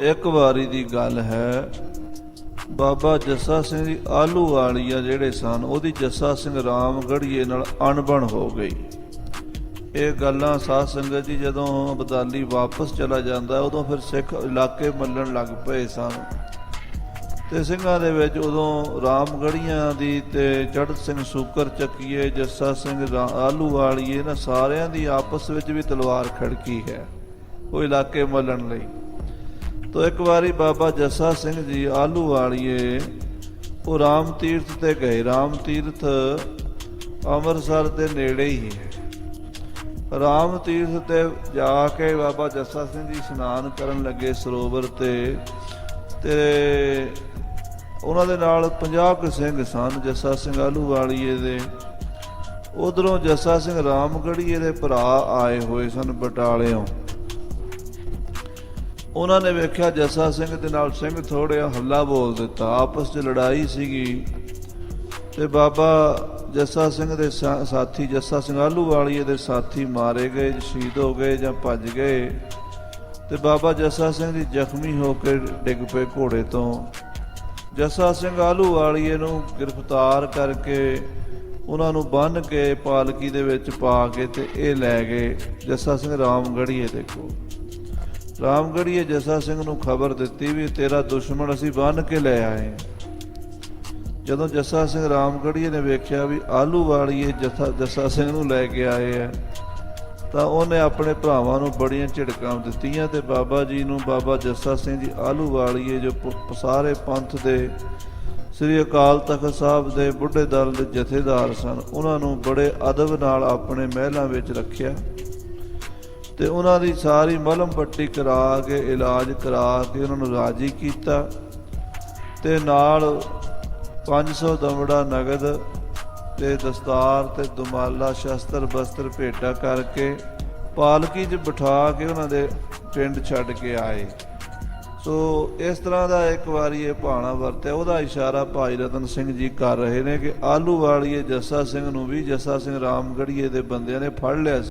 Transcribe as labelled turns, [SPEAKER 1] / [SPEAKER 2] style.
[SPEAKER 1] ਇੱਕ ਵਾਰੀ ਦੀ ਗੱਲ ਹੈ, ਬਾਬਾ ਜੱਸਾ ਸਿੰਘ ਦੀ ਆਲੂ ਵਾਲੀਆ ਜਿਹੜੇ ਸਨ, ਉਹਦੀ ਜੱਸਾ ਸਿੰਘ ਰਾਮਗੜੀਏ ਨਾਲ ਅਣਬਣ ਹੋ ਗਈ। ਇਹ ਗੱਲਾਂ ਸਾਧ ਸੰਗਤ ਜੀ ਜਦੋਂ ਬਦਾਲੀ ਵਾਪਸ ਚਲਾ ਜਾਂਦਾ, ਉਦੋਂ ਫਿਰ ਸਿੱਖ ਇਲਾਕੇ ਮੱਲਣ ਲੱਗ ਪਏ ਸਨ। ਤੇ ਸਿੰਘਾਂ ਦੇ ਵਿੱਚ ਉਦੋਂ ਰਾਮਗੜੀਆਂ ਦੀ ਤੇ ਚੜਤ ਸਿੰਘ ਸੂਕਰ ਚੱਕੀਏ, ਜੱਸਾ ਸਿੰਘ ਰਾ- ਆਲੂ ਵਾਲੀਏ ਨਾ ਸਾਰਿਆਂ ਦੀ ਆਪਸ ਵਿੱਚ ਵੀ ਤਲਵਾਰ ਖੜਕੀ ਹੈ, ਉਹ ਇਲਾਕੇ ਮੱਲਣ ਲਈ। ਤੋ ਇੱਕ ਵਾਰੀ ਬਾਬਾ ਜੱਸਾ ਸਿੰਘ ਜੀ ਆਲੂ ਵਾਲੀਏ, ਉਹ ਰਾਮ ਤੀਰਥ ਤੇ ਗਏ। ਰਾਮ ਤੀਰਥ ਅੰਮ੍ਰਿਤਸਰ ਦੇ ਨੇੜੇ ਹੀ ਹੈ। ਰਾਮ ਤੀਰਥ ਤੇ ਜਾ ਕੇ ਬਾਬਾ ਜੱਸਾ ਸਿੰਘ ਜੀ ਇਸ਼ਨਾਨ ਕਰਨ ਲੱਗੇ ਸਰੋਵਰ ਤੇ ਤੇ ਉਹਨਾਂ ਦੇ ਨਾਲ 50 ਕੁ ਸਿੰਘ ਸਨ, ਜੱਸਾ ਸਿੰਘ ਆਲੂ ਵਾਲੀਏ ਦੇ। ਉਧਰੋਂ ਜੱਸਾ ਸਿੰਘ ਰਾਮਗੜੀਏ ਦੇ ਭਰਾ ਆਏ ਹੋਏ ਸਨ ਬਟਾਲਿਓਂ। ਉਹਨਾਂ ਨੇ ਵੇਖਿਆ ਜੱਸਾ ਸਿੰਘ ਦੇ ਨਾਲ ਸਿੰਘ ਥੋੜਿਆ ਹੱਲਾ ਬੋਲ ਦਿੱਤਾ। ਆਪਸ 'ਚ ਲੜਾਈ ਸੀਗੀ। ਤੇ ਬਾਬਾ ਜੱਸਾ ਸਿੰਘ ਦੇ ਸਾ- ਸਾਥੀ, ਜੱਸਾ ਸਿੰਘ ਆਲੂ ਵਾਲੀਏ ਦੇ ਸਾਥੀ ਮਾਰੇ ਗਏ, ਸ਼ਹੀਦ ਹੋ ਗਏ ਜਾਂ ਭੱਜ ਗਏ। ਤੇ ਬਾਬਾ ਜੱਸਾ ਸਿੰਘ ਦੀ ਜ਼ਖਮੀ ਹੋ ਕੇ ਡਿੱਗ ਪਏ ਘੋੜੇ ਤੋਂ। ਜੱਸਾ ਸਿੰਘ ਆਲੂ ਵਾਲੀਏ ਨੂੰ ਗ੍ਰਿਫਤਾਰ ਕਰਕੇ ਉਹਨਾਂ ਨੂੰ ਬੰਨ੍ਹ ਕੇ ਪਾਲਕੀ ਦੇ ਵਿੱਚ ਪਾ ਕੇ ਤੇ ਇਹ ਲੈ ਗਏ। ਜੱਸਾ ਸਿੰਘ ਰਾਮਗੜੀਏ ਦੇ ਕੋਲ। ਰਾਮਗੜੀਏ ਜੱਸਾ ਸਿੰਘ ਨੂੰ ਖਬਰ ਦਿੱਤੀ ਵੀ ਤੇਰਾ ਦੁਸ਼ਮਣ ਅਸੀਂ ਬੰਨ ਕੇ ਲੈ ਆਏ। ਜਦੋਂ ਜੱਸਾ ਸਿੰਘ ਰਾਮਗੜੀਏ ਨੇ ਵੇਖਿਆ ਵੀ ਆਲੂ ਵਾਲੀਏ ਜੱਸਾ ਜੱਸਾ ਸਿੰਘ ਨੂੰ ਲੈ ਕੇ ਆਏ ਆ, ਤਾਂ ਉਹਨੇ ਆਪਣੇ ਭਰਾਵਾਂ ਨੂੰ ਬੜੀਆਂ ਝਿੜਕਾਂ ਦਿੱਤੀਆਂ ਤੇ ਬਾਬਾ ਜੀ ਨੂੰ ਬਾਬਾ ਜੱਸਾ ਸਿੰਘ ਜੀ ਆਲੂ ਵਾਲੀਏ ਜੋ ਪ- ਸਾਰੇ ਪੰਥ ਦੇ ਸ੍ਰੀ ਅਕਾਲ ਤਖਤ ਸਾਹਿਬ ਦੇ ਬੁੱਢੇ ਦਲ ਦੇ ਜਥੇਦਾਰ ਸਨ, ਉਹਨਾਂ ਨੂੰ ਬੜੇ ਅਦਬ ਨਾਲ ਆਪਣੇ ਮਹਿਲਾਂ ਵਿੱਚ ਰੱਖਿਆ। ਤੇ ਉਹਨਾਂ ਦੀ ਸਾਰੀ ਮਲਮ ਪੱਟੀ ਕਰਾ ਕੇ, ਇਲਾਜ ਕਰਾ ਕੇ ਉਹਨਾਂ ਨੂੰ ਰਾਜੀ ਕੀਤਾ ਤੇ ਨਾਲ 500 ਦਮੜਾ ਨਗਦ ਤੇ ਦਸਤਾਰ ਤੇ ਦੁਮਾਲਾ, ਸ਼ਸਤਰ, ਬਸਤਰ ਭੇਟਾ ਕਰਕੇ ਪਾਲਕੀ 'ਚ ਬਿਠਾ ਕੇ ਉਹਨਾਂ ਦੇ ਪਿੰਡ ਛੱਡ ਕੇ ਆਏ। ਸੋ ਇਸ ਤਰ੍ਹਾਂ ਦਾ ਇੱਕ ਵਾਰੀ ਇਹ ਭਾਣਾ ਵਰਤਿਆ। ਉਹਦਾ ਇਸ਼ਾਰਾ ਭਾਈ ਰਤਨ ਸਿੰਘ ਜੀ ਕਰ ਰਹੇ ਨੇ ਕਿ ਆਲੂ ਵਾਲੀਏ ਜੱਸਾ ਸਿੰਘ ਨੂੰ ਵੀ ਜੱਸਾ ਸਿੰਘ ਰਾਮਗੜੀਏ ਦੇ ਬੰਦਿਆਂ ਨੇ ਫੜ ਲਿਆ ਸੀ।